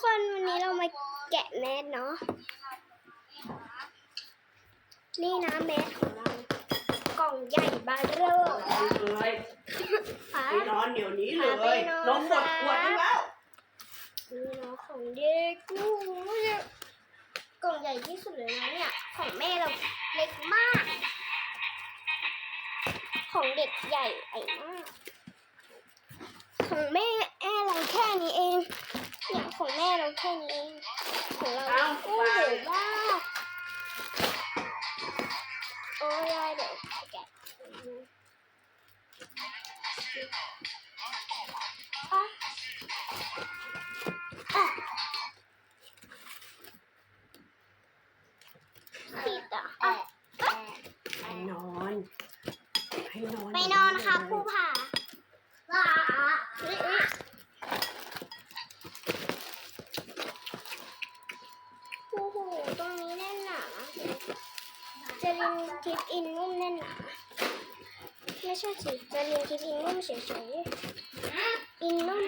คนวันนี้เรามาแกะแมสเนาะ นี่นะแมสของเรา กล่องใหญ่บาร์เรอร์เลยค่ะไปนอนเดี๋ยวนี้เลพาไปยนอนนมหมดขวดนึงแล้ว นี่เนาะของเด็กนู่นกล่องใหญ่ที่สุดเลยนะเนี่ย ของแม่เราเล็กมาก ของเด็กใหญ่ไอ้มาก ของแม่แอเราแค่นี้เอง เนี่ย ของแม่เราแค่นี้เองของเราเอ้าโอ้วาโหงมากโอ้ยายเดี๋ยวแกะอะอะผิดอะอะ ไปนอนให้นอน ไปนอนครับครูผ่าว้าอุ๊ยอุ๊ยโอ้โห ตรงนี้แน่นหนา จรินทิปอินนุ่มแน่นหนาไม่ใช่สิจรินทิปอินนุ่มเฉยๆอินนุ่ม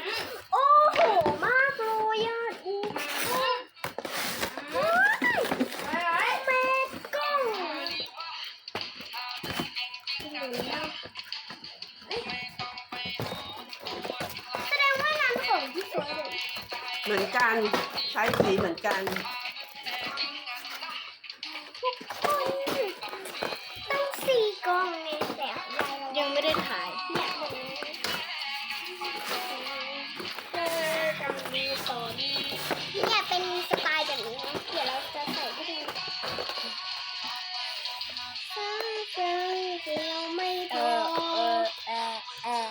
โอ้โหมากเลยอะอีเมกองแสดงว่าน้ำของที่สวยเลยเหมือนกันใช้สีเหมือนกัน มีโซนเนี่ยเป็นสไตล์แบบนี้นะเดี๋ยวเราจะใส่ให้ดูฟ้าเจอเดียวไม่พเอออเออเออเออ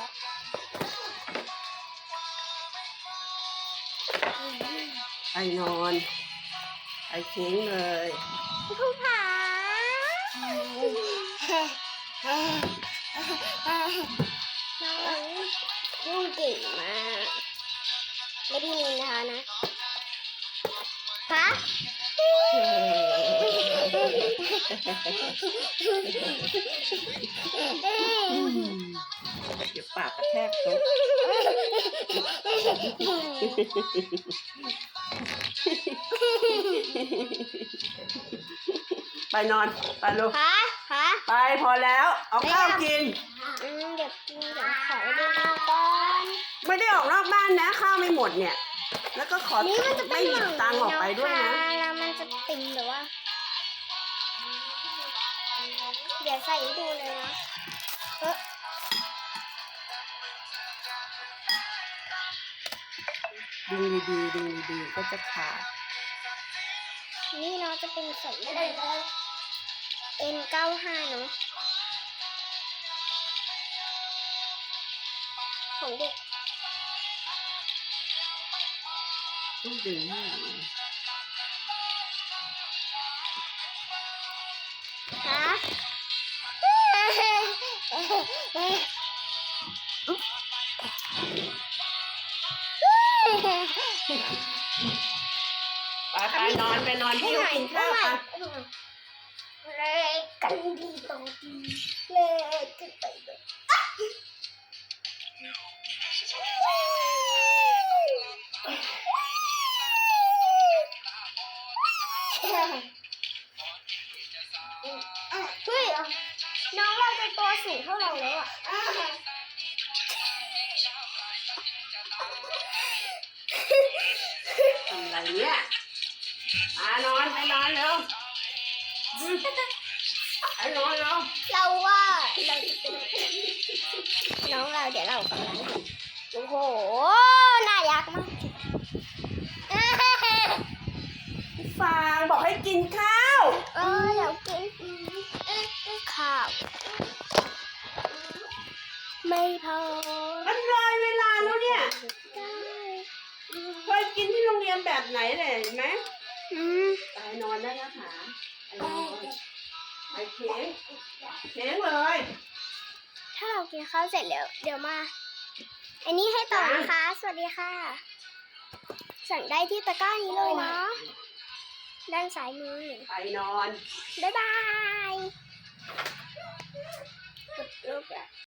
ไปนอนไปเค้งเลยผู้ผาน้องยุ่งเก่งมาก ไม่ได้ยินนะคะนะฮะเดี๋ยวปากกระแทกโต๊ะไปนอน ไปลูกฮะฮะไปพอแล้ว เอาข้าวกิน อืมเดี๋ยวกินเดี๋ยวขอดูหน้าก่อนไม่ได้ออกนอกบ้านนะข้าวไม่หมดเนี่ย แล้วก็ขอนี่มันจะเป็ไม่นหยิบตังค์ออกไปด้วยนะ แล้วมันจะติ่มหรือว่า เดี๋ยวใส่ให้ดูเลยนะเออดึงดีๆดึงดีๆก็จะขาดนี่เนาะจะเป็นใส่ได้เลยเอ็นเก้าห้าเนาะ ของเด็กต้องดึงให้ฮะไปไปนอนไปนอนที่ลูกกินข้าวไปเลยกันดีตรงดีเลยกันไปเลย เฮ้ยน้องเราจะตัวสูงเท่าเราแล้วอะทำอะไรเนี่ยมานอนไปนอนเร็วอืมไปนอนเร็วเราว่าเราน้องเราเดี๋ยวเรากำลังโอ้โหน่ารักมากฟางบอกให้กินข้าว เออเดี๋ยวกินข้าว ไม่พอมันเลยเวลาแล้วเนี่ยได้เคยกินที่โรงเรียนแบบไหนเลยเห็นไหมอืมไปนอนได้แล้วค่ะไปนอนไปเค้งเค้งเลยถ้าเรากินข้าวเสร็จแล้ว เดี๋ยวมา อันนี้ให้ต่อนะคะ สวัสดีค่ะ สั่งได้ที่ตะกร้านี้เลยเนาะด้านซ้ายมือไปนอน บ๊ายบายกดลบอะ